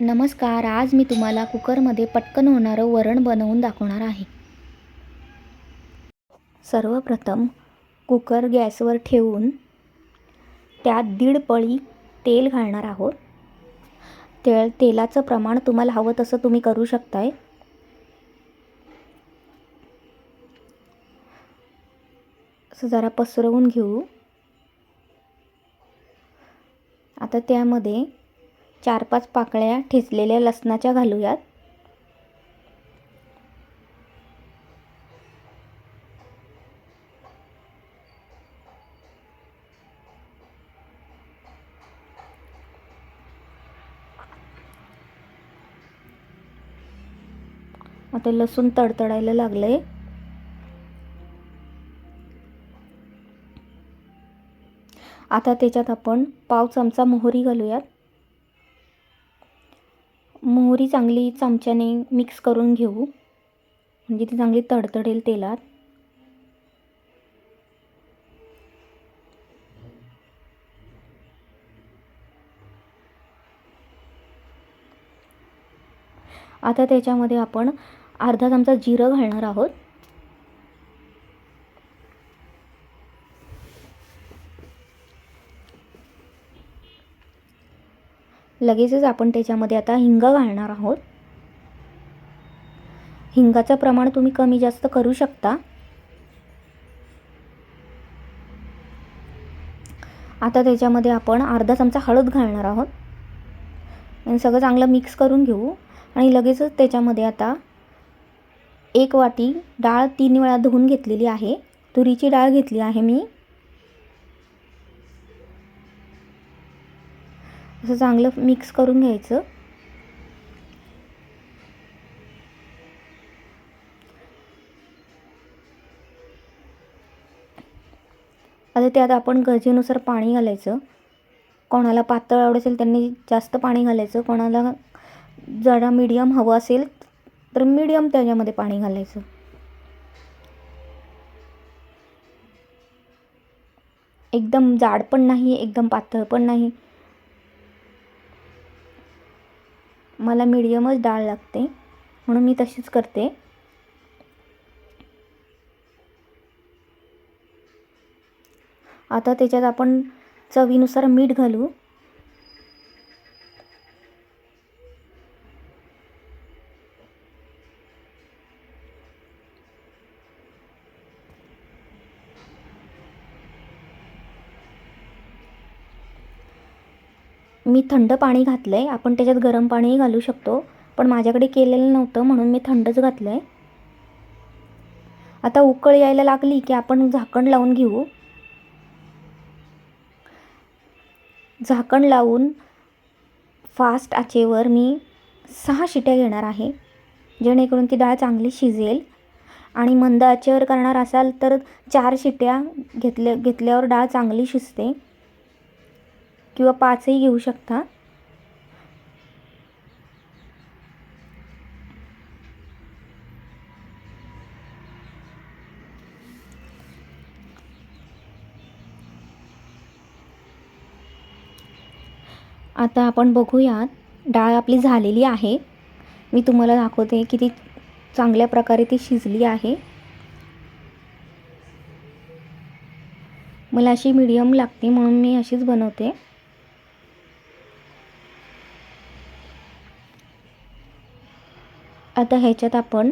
नमस्कार आज मी तुम्हाला कुकरमध्ये पटकन होणारं वरण बनवून दाखवणार आहे. सर्वप्रथम कुकर गॅसवर ठेवून त्यात दीड पळी तेल घालणार आहोत. ते तेलाचं प्रमाण तुम्हाला हवं तसं तुम्ही करू शकताय. असं जरा पसरवून घेऊ. आता त्यामध्ये चार पाच पाकळ्या ठेचलेल्या लसणाच्या घालूयात. आता लसूण तडतडायला लागलं आहे आता त्याच्यात आपण पाव चमचा मोहरी घालूयात. मोहरी चांगली चमच्याने मिक्स करून घेऊ. म्हणजे ती चांगली तडतडेल तेलात. आता त्याच्यामध्ये आपण अर्धा चमचा जिरं घालणार आहोत. लगेचच आपण त्याच्यामध्ये आता हिंग घालणार आहोत. हिंगाचं प्रमाण तुम्ही कमी जास्त करू शकता. आता त्याच्यामध्ये आपण अर्धा चमचा हळद घालणार आहोत. आणि सगळं चांगलं मिक्स करून घेऊ. आणि लगेचच त्याच्यामध्ये आता एक वाटी डाळ तीन वेळा धुवून घेतलेली आहे. तुरीची डाळ घेतली आहे मी. असं चांगलं मिक्स करून घ्यायचं. आता त्यात आपण गरजेनुसार पाणी घालायचं. कोणाला पातळ आवड असेल त्यांनी जास्त पाणी घालायचं. कोणाला जरा मीडियम हवं असेल तर मीडियम त्याच्यामध्ये पाणी घालायचं. एकदम जाड पण नाही एकदम पातळ पण नाही. मला मीडियमच डाळ लागते. म्हणून मी तशीच करते. आता त्याच्यात आपण चवीनुसार मीठ घालू. मी थंड पाणी घातलं आहे आपण त्याच्यात गरम पाणीही घालू शकतो. पण माझ्याकडे केलेलं नव्हतं म्हणून मी थंडच घातलं आहे आता उकळ यायला लागली की आपण झाकण लावून घेऊ. झाकण लावून फास्ट आचेवर मी सहा शिट्या घेणार आहे. जेणेकरून ती डाळ चांगली शिजेल. आणि मंद आचेवर करणार असाल तर चार शिट्या घेतल्या घेतल्यावर डाळ चांगली शिजते. किंवा पाचही घेऊ शकता. आता आपण बघूयात डाळ आपली झालेली आहे. मी तुम्हाला दाखवते किती चांगल्या प्रकारे ती शिजली आहे. मला अशी मीडियम लागते म्हणून मी अशीच बनवते. आता ह्याच्यात आपण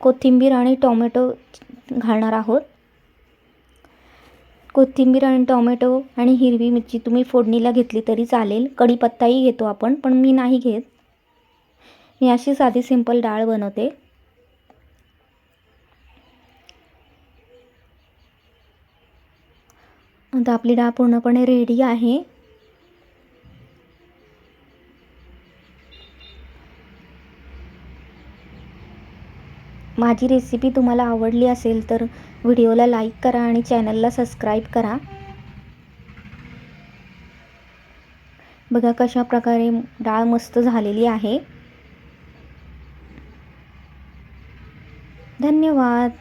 कोथिंबीर आणि टोमॅटो घालणार आहोत. कोथिंबीर आणि टोमॅटो आणि हिरवी मिरची तुम्ही फोडणीला घेतली तरी चालेल. कढीपत्ताही घेतो आपण पण मी नाही घेत. मी अशी साधी सिंपल डाळ बनवते. आता आपली डाळ पूर्णपणे रेडी आहे. माझी रेसिपी तुम्हाला आवडली असेल तर व्हिडिओला लाईक करा आणि चॅनलला सबस्क्राईब करा. बघा कशा प्रकारे डाळ मस्त झालेली आहे. धन्यवाद.